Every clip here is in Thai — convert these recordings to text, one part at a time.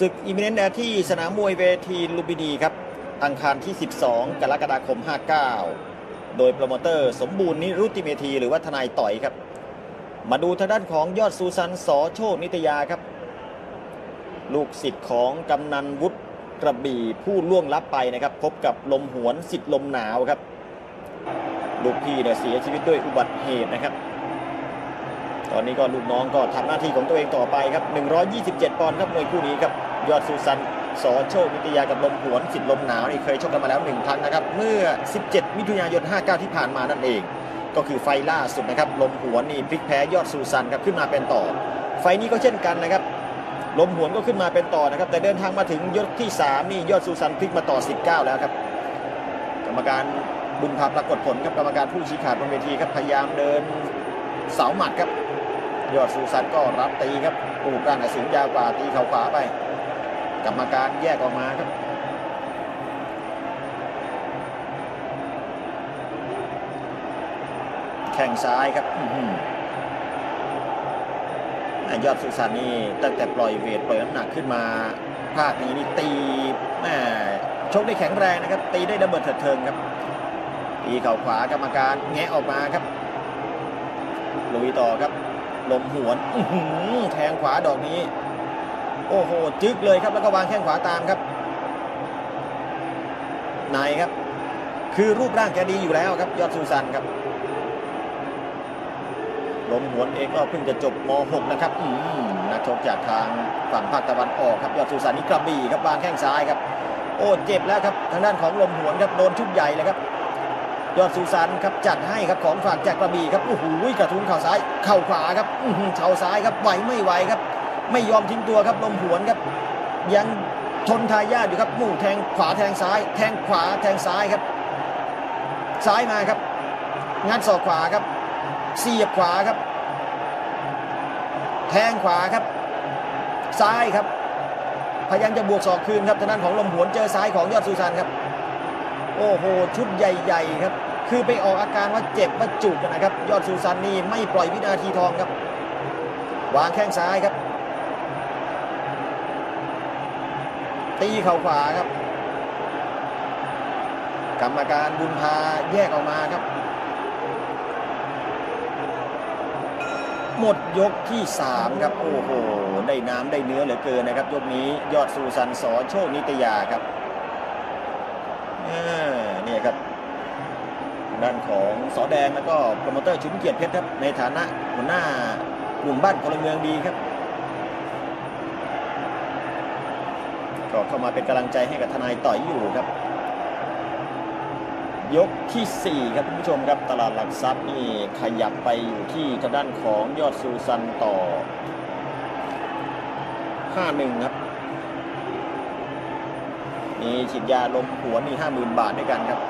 ศึกอิมิเนนต์ที่สนามมวยเวทีลุมพินีครับ อังคารที่ 12 กรกฎาคม 59 โดยโปรโมเตอร์สมบูรณ์นิรุตติเมธีหรือว่าทนายต่อยครับ มาดูทางด้านของยอดซูซันสอโชคนิตยาครับ ลูกศิษย์ของกำนันวุฒิกระบี่ผู้ล่วงลับไปนะครับ พบกับลมหวนสิทธิ์ลมหนาวครับ ลูกพี่เนี่ยเสียชีวิตด้วยอุบัติเหตุนะครับ อนนี้ก็ลูกน้องก็ทำหน้าที่ของตัวเองต่อไปครับ 127 ปอนด์ครับมวยคู่นี้ครับยอดซูซันสอโชควิทยากับลมหวนสิทธิ์ลมหนาวนี่เคยชกกันมาแล้วหนึ่งครั้งนะครับ เมื่อ 17 มิถุนายน 59 ที่ผ่านมานั่นเอง ก็คือไฟล่าสุดนะครับ ลมหวนนี่พลิกแพ้ยอดซูซันครับขึ้นมาเป็นต่อ ไฟนี้ก็เช่นกันนะครับลมหวนก็ขึ้นมาเป็นต่อนะครับ แต่เดินทางมาถึงยกที่ 3 นี่ยอดซูซันพลิกมาต่อ 19 แล้วครับ กรรมการบุญพาปรากฏผลครับกรรมการผู้ชี้ขาดบนเวทีครับพยายามเดินเสาหมัดครับ ยอดซูซันก็รับตีครับปูกร่างสูงยาวกว่าตีเข่าขวาไป กรรมการแยกออกมาครับแข้งซ้ายครับอืยอดสุสันนี่ตั้งแต่ปล่อยเวทปล่อยน้ำหนักขึ้นมาภาคนี้นี่ตีแม่ชกได้แข็งแรงนะครับ ตีได้ระเบิดเถิดเทิงครับตีเข่าขวากรรมการแงะออกมาครับลุยต่อครับ ลมหวนแทงขวาดอกนี้ โอ้โห จึ๊กเลยครับแล้วก็วางแข้งขวาตามครับนายครับ คือรูปร่างแกดีอยู่แล้วครับ ยอดซูซันครับลมหวนเองก็เพิ่งจะจบม .6 นะครับอืมนักชกจากทางฝั่งภาคตะวันออกครับยอดซูซันนี่กระบี่ครับวางแข้งซ้ายครับ โอ้เจ็บแล้วครับทางด้านของลมหวนครับโดนชุดใหญ่เลยครับ ยอดซูซันครับจัดให้ครับของฝากจากกระบี่ครับโอ้โหกระทุ้งเข่าซ้ายเข่าขวาครับเข่าซ้ายครับไหวไม่ไหวครับ ไม่ยอมทิ้งตัวครับลมหวนครับ ยังทนทายาทอยู่ครับมู่แทงขวาแทงซ้าย แทงขวาแทงซ้ายครับ ซ้ายมาครับ งัดศอกขวาครับ เสียบขวาครับ แทงขวาครับ ซ้ายครับ พยายามจะบวกศอกคืนครับทางด้านของลมหวนเจอซ้ายของยอดซูซันครับ โอ้โห ชุดใหญ่ ๆ ครับ คือไปออกอาการว่าเจ็บว่าจุกนะครับ ยอดซูซันนี่ไม่ปล่อยวินาทีทองครับ วางแข้งซ้ายครับ ตีเข่าขวาครับ กรรมการบุญพาแยกออกมาครับ หมดยกที่ 3 ครับ โอ้โห ได้น้ำได้เนื้อเหลือเกินนะครับ ยกนี้ยอดสูซันสอโชคนิตยาครับเนี่ยครับ ด้านของสอแดงแล้วก็โปรโมเตอร์ชุนเกียรติเพชรครับในฐานะหัวหน้ากลุ่มบ้านพลเมืองดีครับก็เข้ามาเป็นกำลังใจให้กับทนายต่อยอยู่ครับ ยกที่ 4 ครับคุณผู้ชมครับตลาดหลักทรัพย์นี่ขยับไปอยู่ที่ทางด้านของยอดซูซันต่อ 5-1 ครับนี่ฉีดยาลมหัวนี่ 50,000 บาทด้วยกันครับ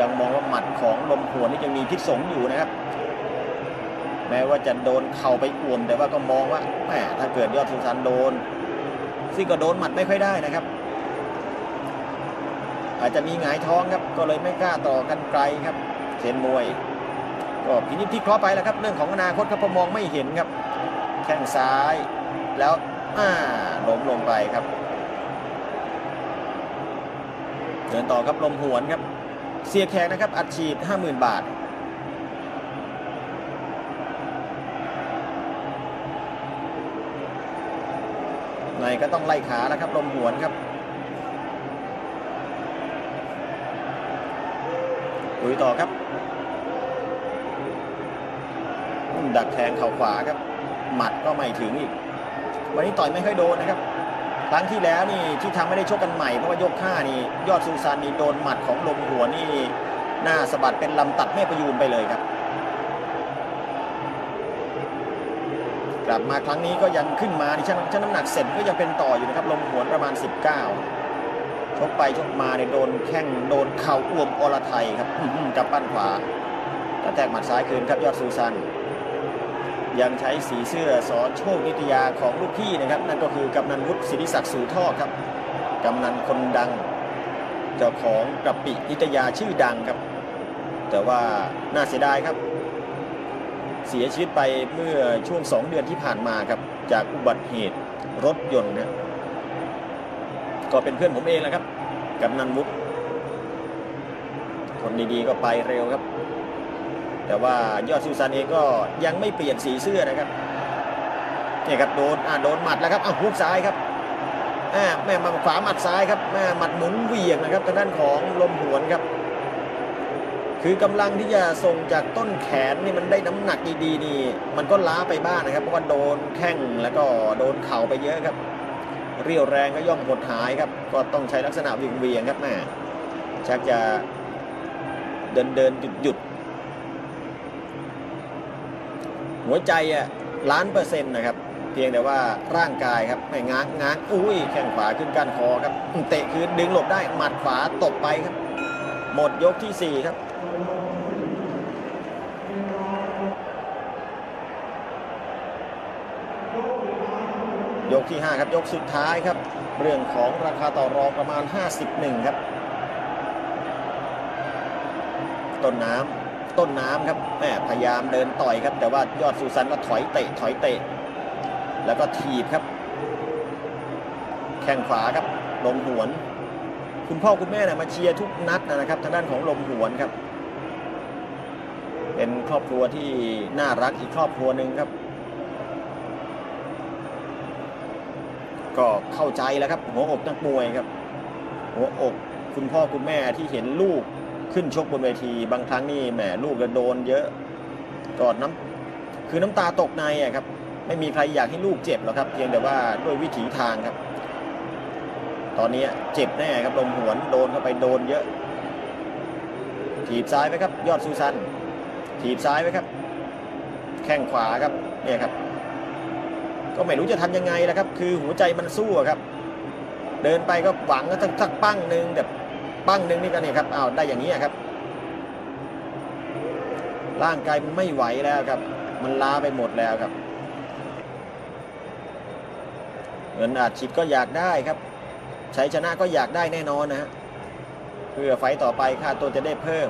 ยังมองว่าหมัดของลมหัวนนี่ยังมีพิษสงอยู่นะครับ แม้ว่าจะโดนเข่าไปอ่วม แต่ว่าก็มองว่าแหมถ้าเกิดยอดซูซันโดน ซึ่งก็โดนหมัดไม่ค่อยได้นะครับ อาจจะมีหงายท้องครับ ก็เลยไม่กล้าต่อกันไกลครับเซนมวย ก็พินิจที่เคราะห์ไปแล้วครับ เรื่องของอนาคตครับพอมองไม่เห็นครับ แข้งซ้ายแล้วอ่าล้มลงไปครับเดินต่อครับลมหวนครับ เสียแขกนะครับอัดฉีด 50,000 บาท ในก็ต้องไล่ขาแล้วครับ ลมหวนครับลุยต่อครับ ดักแทงเข่าขวาครับ หมัดก็ไม่ถึงอีก วันนี้ต่อยไม่ค่อยโดนนะครับ ครั้งที่แล้วนี่ที่ทำไม่ได้ชกกันใหม่เพราะว่ายกห้านี่ยอดซูซานนี่โดนหมัดของลมหัวนี่หน้าสะบัดเป็นลำตัดแม่ประยูนไปเลยครับ กลับมาครั้งนี้ก็ยังขึ้นมาในชั่งชั่งน้ำหนักเสร็จก็ยังเป็นต่ออยู่นะครับลมหัวประมาณ 19 ชกไปชกมาเนี่ยโดนแข้งโดนเข่าอ้วมอรไทยครับกับปั้นขวาแล้วแทกหมัดซ้ายคืนครับยอดซูซัน ยังใช้สีเสื้อสอนโชคนิตยาของลูกพี่นะครับ นั่นก็คือกำนันวุฒิศิริศักดิ์สู่ท่อครับกำนันคนดัง เจ้าของกระปินิตยาชื่อดังครับ แต่ว่าน่าเสียดายครับ เสียชีวิตไปเมื่อช่วง 2 เดือนที่ผ่านมาครับ จากอุบัติเหตุรถยนต์นะก็เป็นเพื่อนผมเองแหละครับกับนันวุฒิคนดีๆก็ไปเร็วครับ แต่ว่ายอดซูซานเองก็ยังไม่เปลี่ยนสีเสื้อนะครับเนี่ยครับโดนอ่าโดนหมัดแล้วครับอะฮุกซ้ายครับอ่าแม่มาขวาหมัดซ้ายครับแม่หมัดหมุนเหวี่ยงนะครับทางด้านของลมหวนครับ คือกำลังที่จะส่งจากต้นแขนนี่มันได้น้ำหนักดีๆนี่ มันก็ล้าไปบ้างนะครับ เพราะว่าโดนแข้งแล้วก็โดนเข่าไปเยอะครับ เรียวแรงก็ย่อมหดหายครับ ก็ต้องใช้ลักษณะวิ่งเวียงๆครับแม่ชักจะเดินเดินหยุดหยุด หัวใจอะล้านเปอร์เซ็นต์นะครับ เพียงแต่ว่าร่างกายครับไม่ง้างง้างอุ้ยแข้งขวาขึ้นก้านคอครับเตะคืนดึงหลบได้หมัดขวาตบไปครับ หมดยกที่สี่ครับยกที่ 5 ครับ ยกสุดท้ายครับ เรื่องของราคาต่อรองประมาณ 51 ครับ ต้นน้ำ ต้นน้ำครับแหมพยายามเดินต่อยครับ แต่ว่ายอดซูซันก็ถอยเตะถอยเตะ แล้วก็ถีบครับ แข้งขวาครับลมหวน คุณพ่อคุณแม่นะมาเชียร์ทุกนัดนะครับ ทางด้านของลมหวนครับ เป็นครอบครัวที่น่ารักอีกครอบครัวหนึ่งครับ ก็เข้าใจแล้วครับ หัวอกนักมวยครับ หัวอกคุณพ่อคุณแม่ที่เห็นลูก ขึ้นชกบนเวที บางครั้งนี่แหมลูกจะโดนเยอะกอดน้ำคือน้ำตาตกในอะครับ ไม่มีใครอยากให้ลูกเจ็บหรอกครับ เพียงแต่ว่าด้วยวิถีทางครับ ตอนนี้เจ็บแน่ครับลมหวนโดนเข้าไปโดนเยอะถีบซ้ายไปครับ ยอดซูซันถีบซ้ายไปครับ แข้งขวาครับเนี่ยครับ ก็ไม่รู้จะทำยังไงแล้วครับ คือหัวใจมันสู้ครับ เดินไปก็หวังก็สักสักปั้งหนึ่งแต่ ปั้งหนึ่งนี่ก็เนี่ยครับอ้าวได้อย่างนี้ครับ ร่างกายมันไม่ไหวแล้วครับ มันล้าไปหมดแล้วครับ เงินอาจฉีดก็อยากได้ครับ ใชัยชนะก็อยากได้แน่นอนนะฮะเพื่อไฟต่อไปค่าตัวจะได้เพิ่ม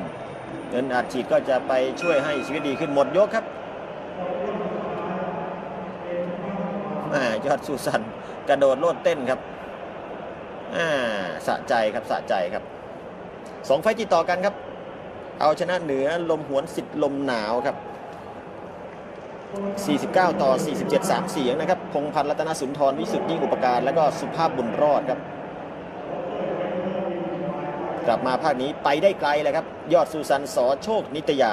เงินอาจฉีดก็จะไปช่วยให้ชีวิตดีขึ้นหมดยกครับอ่ายอดสุสันกระโดดโลดเต้นครับอ่าสะใจครับสะใจครับ สองไฟต์ติดต่อกันครับ เอาชนะเหนือลมหวนสิทธิ์ลมหนาวครับ 49 ต่อ 47 3 เสียงนะครับ พงพันธ์รัตนสุนทรวิสุทธิ์ยิ่งอุปการ และก็สุภาพบุญรอดครับ กลับมาภาคนี้ไปได้ไกลเลยครับ ยอดสุสันสอโชคนิตยา